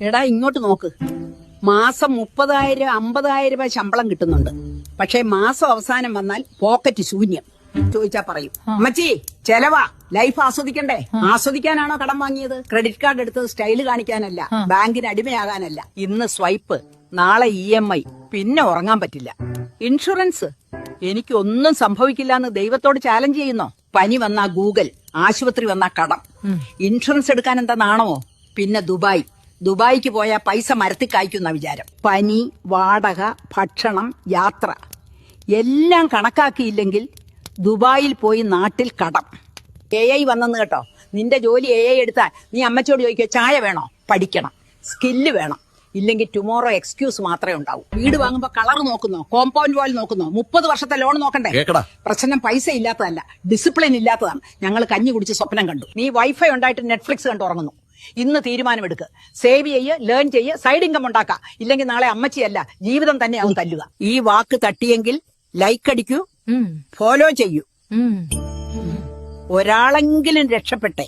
എടാ ഇങ്ങോട്ട് നോക്ക്. മാസം മുപ്പതായിരം അമ്പതായിരം രൂപ ശമ്പളം കിട്ടുന്നുണ്ട്. പക്ഷെ മാസം അവസാനം വന്നാൽ പോക്കറ്റ് ശൂന്യം. ചോദിച്ചാ പറയും. അമ്മച്ചി ചെലവാ. ലൈഫ് ആസ്വദിക്കണ്ടേ? ആസ്വദിക്കാനാണോ കടം വാങ്ങിയത്? ക്രെഡിറ്റ് കാർഡ് എടുത്തത് സ്റ്റൈൽ കാണിക്കാനല്ല ബാങ്കിന് അടിമയാകാനല്ല. ഇന്ന് സ്വൈപ്പ് നാളെ ഇ എം ഐ. പിന്നെ ഉറങ്ങാൻ പറ്റില്ല. ഇൻഷുറൻസ്? എനിക്ക് ഒന്നും സംഭവിക്കില്ല എന്ന് ദൈവത്തോട് ചാലഞ്ച് ചെയ്യുന്നോ? പനി വന്നാ ഗൂഗിൾ ആശുപത്രി വന്നാ കടം. ഇൻഷുറൻസ് എടുക്കാൻ എന്താ നാണമോ? പിന്നെ ദുബായ്. ദുബായിക്ക് പോയാൽ പൈസ മരത്തി കായ്ക്കുന്ന വിചാരം. പനി വാടക ഭക്ഷണം യാത്ര. എല്ലാം കണക്കാക്കിയില്ലെങ്കിൽ ദുബായിൽ പോയി നാട്ടിൽ കടം. എ ഐ വന്നെന്ന് കേട്ടോ. നിന്റെ ജോലി എ ഐ എടുത്താൽ നീ അമ്മച്ചോട് ചോദിക്കുക ചായ വേണോ? പഠിക്കണം. സ്കില്ല് വേണം. ഇല്ലെങ്കിൽ ടുമോറോ എക്സ്ക്യൂസ് മാത്രമേ ഉണ്ടാവൂ. വീട് വാങ്ങുമ്പോൾ കളർ നോക്കുന്നോ? Compound wall നോക്കുന്നോ? മുപ്പത് വർഷത്തെ ലോൺ നോക്കണ്ടേ? പ്രശ്നം പൈസ ഇല്ലാത്തതല്ല. ഡിസിപ്ലിൻ ഇല്ലാത്തതാണ്. ഞങ്ങൾ കഞ്ഞി കുടിച്ച് സ്വപ്നം കണ്ടു. നീ വൈഫൈ ഉണ്ടായിട്ട് നെറ്റ്ഫ്ലിക്സ് കണ്ടു ഉറങ്ങുന്നു. ഇന്ന് തീരുമാനമെടുക്ക്. സേവ് ചെയ്യ് ലേൺ ചെയ്യ് സൈഡ് ഇൻകം ഉണ്ടാക്കാം. ഇല്ലെങ്കിൽ നാളെ അമ്മച്ചിയല്ല ജീവിതം തന്നെ അവൻ തല്ലുക. ഈ വാക്ക് തട്ടിയെങ്കിൽ ലൈക്ക് അടിക്കൂ ഫോളോ ചെയ്യൂ. ഒരാളെങ്കിലും രക്ഷപ്പെട്ടെ.